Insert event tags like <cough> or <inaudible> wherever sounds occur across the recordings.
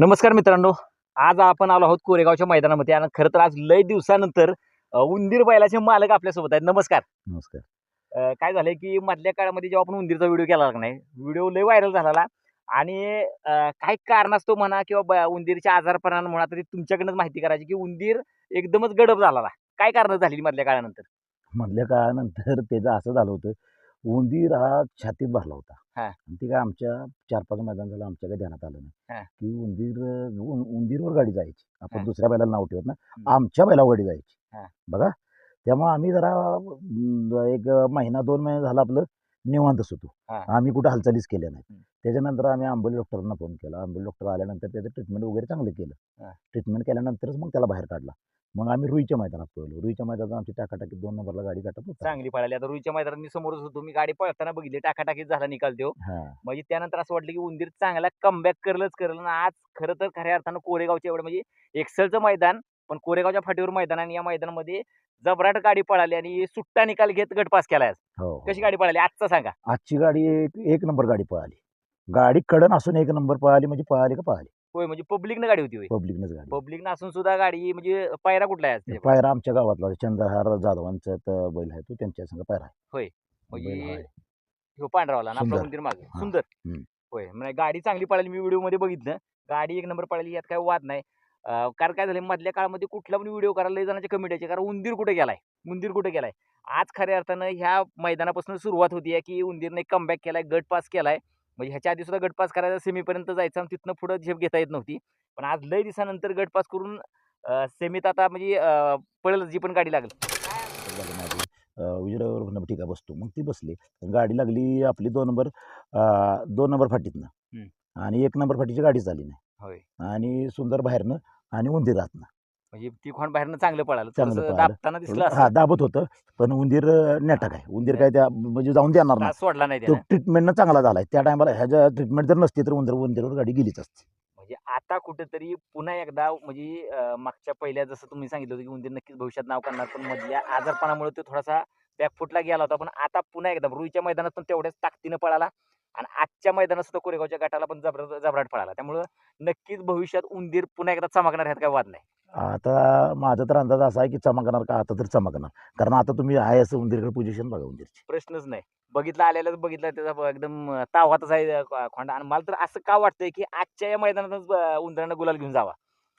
नमस्कार मित्रांनो आज आपण आलो आहोत कोरेगावच्या मैदानामध्ये आणि खरं तर आज लय दिवसानंतर उंदीर बैलाचे मालक आपल्यासोबत आहेत. नमस्कार. नमस्कार. अ, काय झालंय की मधल्या काळामध्ये जेव्हा आपण उंदीरचा व्हिडिओ केला का नाही व्हिडिओ लय व्हायरल झाला आणि अ, काही कारणास्तव म्हणा किंवा ब- उंदीरच्या आजारपणानं म्हणा तरी तुमच्याकडनंच माहिती करायची की उंदीर एकदमच गडप झाला काय कारण झाली मधल्या काळानंतर? मधल्या काळानंतर <laughs> त्याचं असं झालं होतं उंदीर हा छातीत भरला होता हा. आणि ते काय आमच्या चार पाच मैदान झालं आमच्या काही ध्यानात आलं हा. नाही की उंदीर उं- उंदीरवर गाडी जायची हा. आपण दुसऱ्या बैलाला नाव ठेवत ना. आमच्या बैलावर गाडी जायची. बघा त्यामुळे आम्ही जरा अं, एक महिना दोन महिने झाला आपलं निवांतच होतो हा. आम्ही कुठं हालचालीच केल्या हम्म. त्याच्यानंतर आम्ही आंबोली डॉक्टरांना फोन केला. आंबोली डॉक्टर आल्यानंतर त्याचं ट्रीटमेंट वगैरे चांगलं केलं. ट्रीटमेंट केल्यानंतरच मग त्याला बाहेर काढला. मग आम्ही रुईच्या मैदानात पळलो. रुईच्या मैदानात आमची टाकाटाकी दोन नंबरला गाडी काढत होता. चांगली पळाली. आता रुईच्या मैदानात मी समोरच होतो. मी गाडी पळताना बघितली. टाकाटाकीत झाला निकाल देऊ म्हणजे त्यानंतर असं वाटलं की उंदीर चांगला कमबॅक करलच करल. आणि आज खरं तर खऱ्या अर्थानं कोरेगावच्या एवढं म्हणजे एक्सेलचं मैदान पण कोरेगावच्या फाटीवर मैदान आणि या मैदानामध्ये जबराट गाडी पळाली आणि सुट्टा निकाल घेत गटपास केलाय. हो. कशी गाडी पळाली? आजचा सांगा. आजची गाडी एक नंबर गाडी पळाली. गाडी कडन असून एक नंबर पळाली म्हणजे पळाली का पळाली. होय म्हणजे पब्लिकनं गाडी होती होय. पब्लिकनच गाडी पब्लिकनं असून सुद्धा गाडी म्हणजे पायरा कुठला आहे आज? पायरा आमच्या गावातला चंद्रहार जाधवांचा त बैल आहे तो त्यांच्या संग पायरा आहे. बैल म्हणजे आहे. ह्यो पांढरावाला आणि आपला सुंदर. उंदीर मागे. हा. सुंदर. हम्म. होय म्हणजे गाडी चांगली पळाली मी व्हिडिओमध्ये बघितलं. गाडी एक नंबर पळाली यात काय वाद नाही. अं, कारण काय झालं मधल्या काळामध्ये कुठला पण व्हिडिओ करायला लय जणांचे कमेंट यायचे कारण उंदीर कुठे गेलाय? उंदीर कुठे गेलाय? आज खऱ्या अर्थानं ह्या मैदानापासून सुरुवात होती की उंदीरने कमबॅक केलाय गट पास केलाय. म्हणजे ह्याच्या आधी सुद्धा गट पास करायचा सेमीपर्यंत जायचं आणि तिथनं पुढे झेप घेता येत नव्हती. पण आज लय दिवसानंतर गट पास करून सेमीत आता म्हणजे पळेल जी पण गाडी लागेल. विजयरावर म्हणलं ठीक आहे बसतो. मग ती बसली. गाडी लागली आपली दोन नंबर दोन नंबर फाटीतनं. आणि एक नंबर फाटीची गाडी चालली होय. नाही आणि सुंदर बाहेरनं आणि उंदीर राहतनं म्हणजे ती खोंड बाहेरनं चांगलं पळालं. चांगलं थोडंसं पळालं. दाबताना दिसलं हा दाबत होतं पण उंदीर नेटक आहे. उंदीर काय त्या म्हणजे जाऊन देणार नाही. सोडला नाही तो त्यानं. ट्रीटमेंटनं चांगला झालाय. त्या टायमाला ह्याच्या ट्रीटमेंट जर नसती तर उंदीर उंदीरवर गाडी गेलीच असती. म्हणजे आता कुठेतरी पुन्हा एकदा म्हणजे अं, मागच्या पहिल्या जसं तुम्ही सांगितलं होतं की उंदीर नक्कीच भविष्यात नाव करणार पण मधल्या आजारपणामुळे तो थोडासा बॅकफुटला गेला होता. पण आता पुन्हा एकदा रुईच्या मैदानात पण तेवढ्याच ताकदीनं पळाला. आणि आजच्या मैदानात सुद्धा कोरेगावच्या गटाला पण जबर जबराट पळाला. त्यामुळं नक्कीच भविष्यात उंदीर पुन्हा एकदा चमकणार ह्यात काय वाद नाही. आता माझा तर अंदाज असा आहे की चमकणार का? आता तर चमकणार. कारण आता तुम्ही आहे असं उंदीरकडे पोझिशन बघा उंदीरची. प्रश्नच नाही. बघितलं आलेलाच बघितलं त्याचा एकदम तावातच आहे खोंडा. आणि मला तर असं का वाटतंय की आजच्या या मैदानातच उंदरानं गुलाल घेऊन जावा.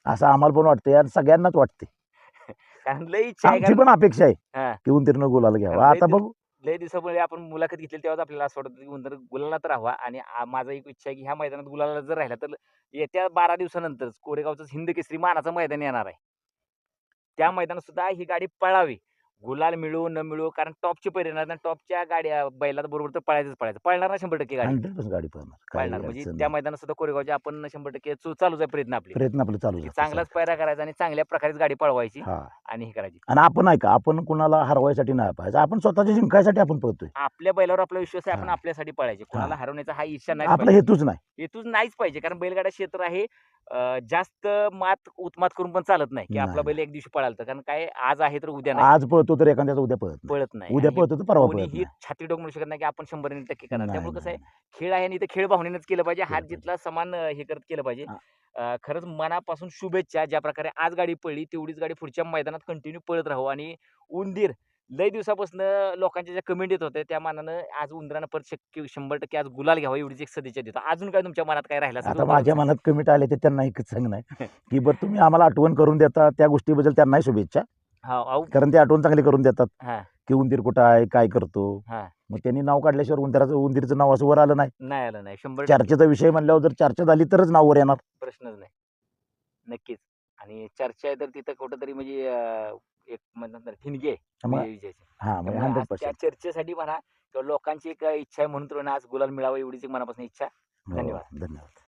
असं आम्हाला पण वाटतंय आणि सगळ्यांनाच वाटते <laughs> कारण लय इच्छा आहे आमची कारण पण अपेक्षा आहे हा. की उंदीरनं गुलाल घ्यावा. आता बघू. लय दिवसामुळे आपण मुलाखत घेतली तेव्हाच आपल्याला असं वाटतं की उंदर गुलालात राहावा. आणि आ- माझा एक इच्छा आहे की ह्या मैदानात गुलाला जर राहिला तर येत्या बारा दिवसानंतरच कोरेगावचं हिंद केसरी मानाचं मैदान येणार आहे. त्या मैदानात सुद्धा ही गाडी पळावी. गुलाल मिळू न मिळू कारण टॉपची परिणाम टॉपच्या गाड्या बैला बरोबर तर पळायचंच पळायचं. पळणार ना शंभर टक्के गाडी. हंड्रेड पर्सेंट गाडी पळणार. काही पळणार. म्हणजे अडचण त्या नाही. मैदानात सुद्धा कोरेगावच्या आपण शंभर टक्के चु- चालूच आहे प्रयत्न आपले. प्रयत्न आपले चालू की असतात. चांगलाच पायरा करायचा आणि चांगल्या प्रकारेच गाडी पळवायची हा. आणि हे करायची. आणि आपण आहे का आपण कुणाला हरवायसाठी नाही पाहिजे आपण स्वतःच्या जिंकायसाठी आपण पळतोय. आपल्या बैलावर आपला विश्वास आहे आपण हा. आपल्यासाठी पळायचे. कोणाला हरवण्याचा हा इच्छा नाही आपला हेतूच नाही. हेतूच नाहीच पाहिजे कारण बैलगाडा क्षेत्र आहे. जास्त मात उत्मात करून पण चालत नाही की आपला बैल एक दिवशी पळालं कारण काय आज आहे तर उद्या नाही. आज पळतो तर एखाद्याचा उद्या पळत नाही. पळत नाही. उद्या आणि पळतो तर परवा पळत कोणीही नाही. छाती डोक म्हणू शकत नाही की आपण शंभर टक्के करणार. नाही, त्यामुळे कसं आहे नाही, खेळ आहे आणि इथं खेळ भावनेनंच केलं पाहिजे. हात पाहिजे. जितला समान अं, हे करत केलं पाहिजे. हा. अं, खरंच मनापासून शुभेच्छा. ज्या प्रकारे आज गाडी पडली तेवढीच गाडी पुढच्या मैदानात कंटिन्यू पळत राहू आणि उंदीर लय दिवसापासून लोकांच्या ज्या कमेंट येत होत्या त्या मानानं आज उंदरानं परत शक्य शंभर टक्के आज गुलाल घ्यावा एवढीच एक सदिच्छा देतो. अजून काय तुमच्या मनात काय राहिलं माझ्या. मनात कमीट आले ते त्यांना एकच सांगणार <laughs> की बरं तुम्ही आम्हाला आठवण करून देता त्या गोष्टीबद्दल त्यांनाही शुभेच्छा. हा कारण ते आठवण चांगली करून देतात की उंदीर कुठं आहे काय करतो. हा. मग त्यांनी नाव काढल्याशिवाय उंदराचं उंदीरचं नाव असं वर आलं नाही. नाही आलं नाही शंभर चर्चेचा विषय म्हणल्यावर जर चर्चा झाली तरच नाव वर येणार. प्रश्नच नाही. नक्कीच. आणि चर्चा आहे तर तिथं कुठंतरी म्हणजे अं, एक म्हणतात ना ठिणगी आहे विजयची. हा म्हणजे त्यामुळे हंड्रेड आज त्या पर्सेंट चर्चेसाठी म्हणा किंवा लोकांची एक इच्छा आहे म्हणून तर आज गुलाल मिळावा एवढीच एक मनापासून इच्छा. धन्यवाद. धन्यवाद.